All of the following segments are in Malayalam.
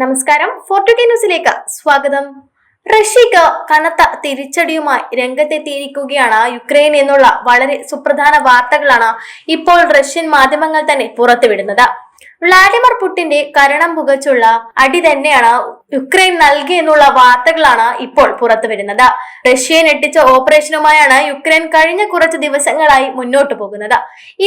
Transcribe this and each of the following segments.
നമസ്കാരം. ഫോർട്ടുകെ ന്യൂസിലേക്ക് സ്വാഗതം. റഷ്യക്ക് കനത്ത തിരിച്ചടിയുമായി രംഗത്തെത്തിയിരിക്കുകയാണ് യുക്രൈൻ എന്നുള്ള വളരെ സുപ്രധാന വാർത്തകളാണ് ഇപ്പോൾ റഷ്യൻ മാധ്യമങ്ങൾ തന്നെ പുറത്തുവിടുന്നത്. വ്ളാഡിമിർ പുട്ടിന്റെ കരണം പുകച്ചുള്ള അടി തന്നെയാണ് യുക്രൈൻ നൽകി എന്നുള്ള വാർത്തകളാണ് ഇപ്പോൾ പുറത്തു വരുന്നത്. റഷ്യയെ ഞെട്ടിച്ച ഓപ്പറേഷനുമായാണ് യുക്രൈൻ കഴിഞ്ഞ കുറച്ച് ദിവസങ്ങളായി മുന്നോട്ട് പോകുന്നത്.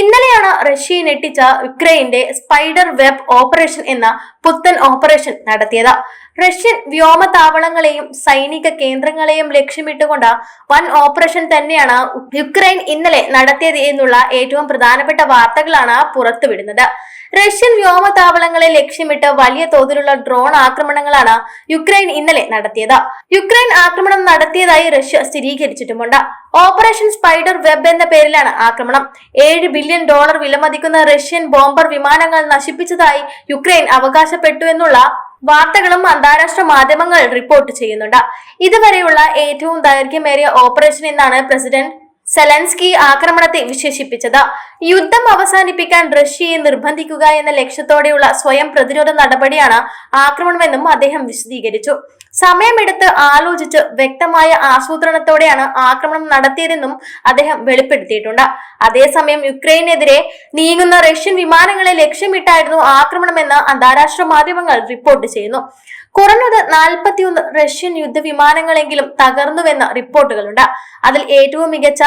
ഇന്നലെയാണ് റഷ്യയെ ഞെട്ടിച്ച യുക്രൈന്റെ സ്പൈഡർ വെബ് ഓപ്പറേഷൻ എന്ന പുത്തൻ ഓപ്പറേഷൻ നടത്തിയത്. റഷ്യൻ വ്യോമതാവളങ്ങളെയും സൈനിക കേന്ദ്രങ്ങളെയും ലക്ഷ്യമിട്ടുകൊണ്ട് വൻ ഓപ്പറേഷൻ തന്നെയാണ് യുക്രൈൻ ഇന്നലെ നടത്തിയത് എന്നുള്ള ഏറ്റവും പ്രധാനപ്പെട്ട വാർത്തകളാണ് പുറത്തുവിടുന്നത്. റഷ്യൻ വ്യോമതാവളങ്ങളെ ലക്ഷ്യമിട്ട് വലിയ തോതിലുള്ള ഡ്രോൺ ആക്രമണങ്ങളാണ് യുക്രൈൻ ഇന്നലെ നടത്തിയത്. യുക്രൈൻ ആക്രമണം നടത്തിയതായി റഷ്യ സ്ഥിരീകരിച്ചിട്ടുമുണ്ട്. ഓപ്പറേഷൻ സ്പൈഡർ വെബ് എന്ന പേരിലാണ് ആക്രമണം. ഏഴ് ബില്യൺ ഡോളർ വിലമതിക്കുന്ന റഷ്യൻ ബോംബർ വിമാനങ്ങൾ നശിപ്പിച്ചതായി യുക്രൈൻ അവകാശപ്പെട്ടു എന്നുള്ള വാർത്തകളും അന്താരാഷ്ട്ര മാധ്യമങ്ങൾ റിപ്പോർട്ട് ചെയ്യുന്നുണ്ട്. ഇതുവരെയുള്ള ഏറ്റവും ദൈർഘ്യമേറിയ ഓപ്പറേഷൻ എന്നാണ് പ്രസിഡന്റ് സെലൻസ്കി ആക്രമണത്തെ വിശേഷിപ്പിച്ചത്. യുദ്ധം അവസാനിപ്പിക്കാൻ റഷ്യയെ നിർബന്ധിക്കുക എന്ന ലക്ഷ്യത്തോടെയുള്ള സ്വയം പ്രതിരോധ നടപടിയാണ് ആക്രമണമെന്നും അദ്ദേഹം വിശദീകരിച്ചു. സമയമെടുത്ത് ആലോചിച്ച് വ്യക്തമായ ആസൂത്രണത്തോടെയാണ് ആക്രമണം നടത്തിയതെന്നും അദ്ദേഹം വെളിപ്പെടുത്തിയിട്ടുണ്ട്. അതേസമയം യുക്രൈനെതിരെ നീങ്ങുന്ന റഷ്യൻ വിമാനങ്ങളെ ലക്ഷ്യമിട്ടായിരുന്നു ആക്രമണമെന്ന് അന്താരാഷ്ട്ര മാധ്യമങ്ങൾ റിപ്പോർട്ട് ചെയ്യുന്നു. കുറഞ്ഞത് നാൽപ്പത്തിയൊന്ന് റഷ്യൻ യുദ്ധവിമാനങ്ങളെങ്കിലും തകർന്നുവെന്ന റിപ്പോർട്ടുകളുണ്ട്. അതിൽ ഏറ്റവും മികച്ച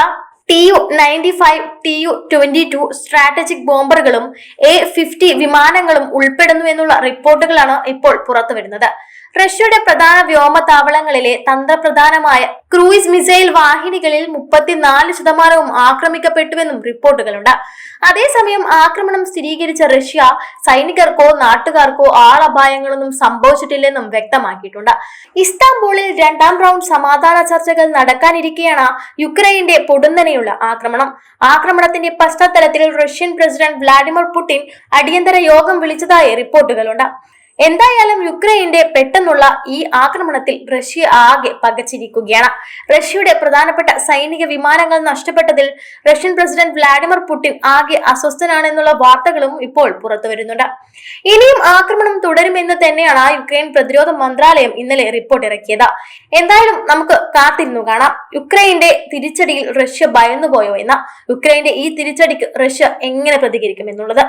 T U ninety five T U twenty two strategic ബോംബറുകളും A fifty വിമാനങ്ങളും ഉൾപ്പെടുന്നു എന്നുള്ള റിപ്പോർട്ടുകളാണ് ഇപ്പോൾ പുറത്തുവരുന്നത്. റഷ്യയുടെ പ്രധാന വ്യോമതാവളങ്ങളിലെ തന്ത്രപ്രധാനമായ ക്രൂയിസ് മിസൈൽ വാഹിനികളിൽ മുപ്പത്തിനാല് ശതമാനവും ആക്രമിക്കപ്പെട്ടുവെന്നും റിപ്പോർട്ടുകളുണ്ട്. അതേസമയം ആക്രമണം സ്ഥിരീകരിച്ച റഷ്യ സൈനികർക്കോ നാട്ടുകാർക്കോ ആളപായങ്ങളൊന്നും സംഭവിച്ചിട്ടില്ലെന്നും വ്യക്തമാക്കിയിട്ടുണ്ട്. ഇസ്താംബൂളിൽ രണ്ടാം റൗണ്ട് സമാധാന ചർച്ചകൾ നടക്കാനിരിക്കെയാണ് യുക്രൈന്റെ പൊടുന്നനെയുള്ള ആക്രമണം. ആക്രമണത്തിന്റെ പശ്ചാത്തലത്തിൽ റഷ്യൻ പ്രസിഡന്റ് വ്ളാഡിമിർ പുടിൻ അടിയന്തര യോഗം വിളിച്ചതായി റിപ്പോർട്ടുകളുണ്ട്. എന്തായാലും യുക്രൈന്റെ പെട്ടെന്നുള്ള ഈ ആക്രമണത്തിൽ റഷ്യ ആകെ പകച്ചിരിക്കുകയാണ്. റഷ്യയുടെ പ്രധാനപ്പെട്ട സൈനിക വിമാനങ്ങൾ നഷ്ടപ്പെട്ടതിൽ റഷ്യൻ പ്രസിഡന്റ് വ്ളാഡിമിർ പുടിൻ ആകെ അസ്വസ്ഥനാണെന്നുള്ള വാർത്തകളും ഇപ്പോൾ പുറത്തു വരുന്നുണ്ട്. ഇനിയും ആക്രമണം തുടരുമെന്ന് തന്നെയാണ് യുക്രൈൻ പ്രതിരോധ മന്ത്രാലയം ഇന്നലെ റിപ്പോർട്ട് ഇറക്കിയത്. എന്തായാലും നമുക്ക് കാത്തിരുന്നു കാണാം. യുക്രൈന്റെ തിരിച്ചടിയിൽ റഷ്യ ഭയന്നുപോയോ എന്ന? യുക്രൈന്റെ ഈ തിരിച്ചടിക്ക് റഷ്യ എങ്ങനെ പ്രതികരിക്കും എന്നുള്ളത്